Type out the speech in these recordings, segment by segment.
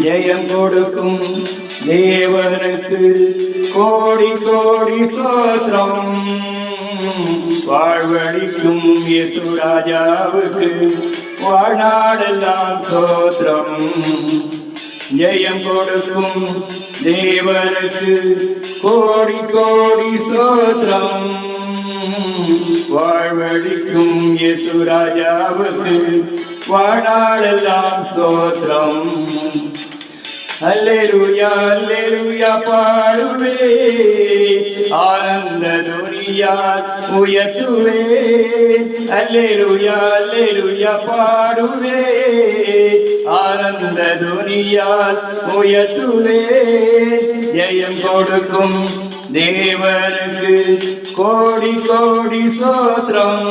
ஜெயம் கொடுக்கும் தேவனுக்கு கோடி கோடி சோத்திரம் வாழ்வழிக்கும் இயேசு ராஜாவுக்கு வாழ்நாடெல்லாம் சோத்திரம் ஜெயம் கொடுக்கும் தேவனுக்கு கோடி கோடி சோத்திரம் வாழ்வழிக்கும் இயேசு ராஜாவுக்கு வாழ்நாளெல்லாம் சோத்திரம் அல்லேலூயா அல்லேலூயா பாடுவே ஆனந்த துனியால் உயர்த்துவே அல்லேலூயா அல்லேலூயா பாடுவே ஆனந்த துனியால் உயர்த்துவே ஜெயம் கொடுக்கும் தேவனுக்கு கோடி கோடி சோத்திரம்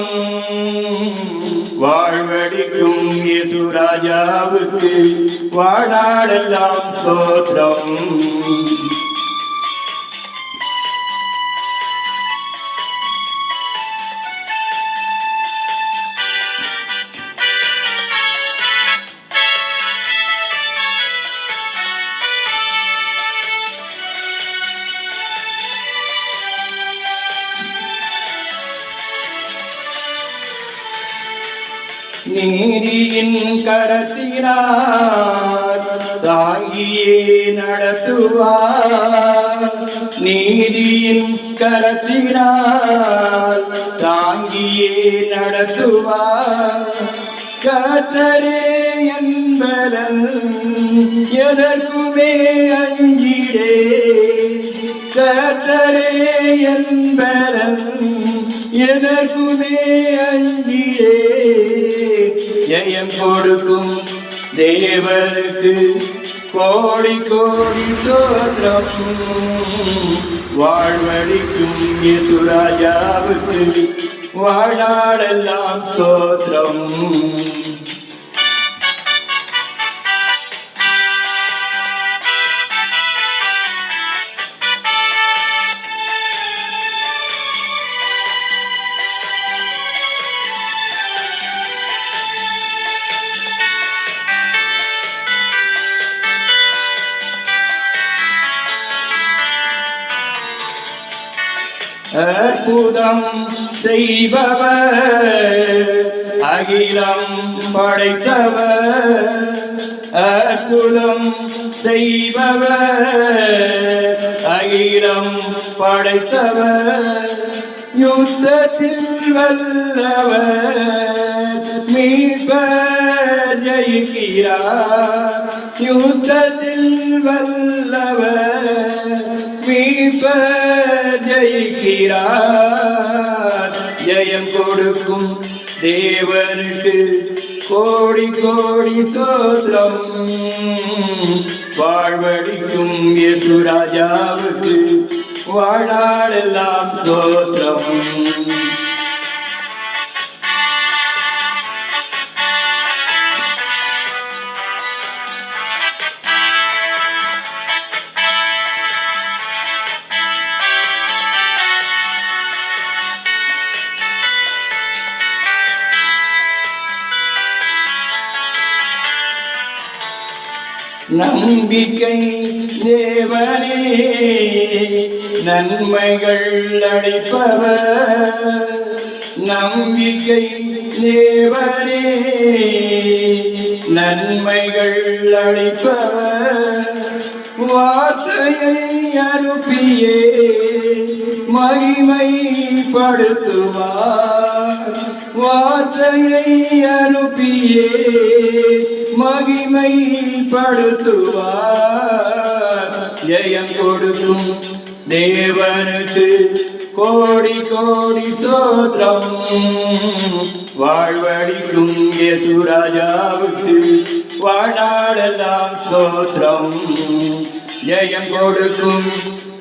வாழ்வடிக்கும் இயேசு ராஜாவுக்கு வாழாடெல்லாம் சோத்திரம் நீரியின் கரத்தினார் தாங்கியே நடத்துவார். நீதியின் கரத்தினார் தாங்கியே நடத்துவார். கத்தரே என்பலன் எதற்குமே அஞ்சிடே கத்தரே என்பலன் எனக்குமே அஞ்சியே. ஜெயம் கொடுக்கும் தேவனுக்கு கோடி கோடி சோற்றம் வாழ்வழிக்கும் இயேசுராஜாவுக்கு வாழாடெல்லாம் சோற்றம் அற்புதம் செய்பவர் அகிலம் படைத்தவர் அற்புதம் செய்பவர் அகிலம் படைத்தவர். யுத்தத்தில் வல்லவர் மீட்பர் ஜெயிக்கிறார். யுத்தத்தில் வல்லவர் ஜெயிக்கிறார். ஜெயம் கொடுக்கும் தேவனுக்கு கோடி கோடி சோத்திரம் வாழ்வழிக்கும் யசுராஜாவுக்கு வாழாடெல்லாம் சோத்திரம் நம்பிக்கை தேவனே நன்மைகள் அடைப்பவர் நம்பிக்கை தேவனே நன்மைகள் அளிப்பவர். வார்த்தையை அனுப்பியே மகிமை படுத்துவார் வார்த்தையை அனுப்பியே மகிமைப்படுத்துவார். ஜெயம் கொடுக்கும் தேவனுக்கு கோடி கோடி சோத்திரம் வாழ்வழிக்கும் யேசுராஜாவுக்கு வாழாடெல்லாம் சோத்திரம் ஜெயம் கொடுக்கும்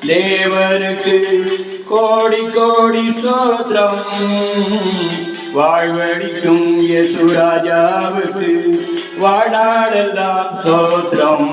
தேவனுக்கு கோடி கோடி சோத்திரம் வாழ்வழிக்கும் இயேசுராஜாவுக்கு வாழாடெல்லாம் ஸ்தோத்திரம்.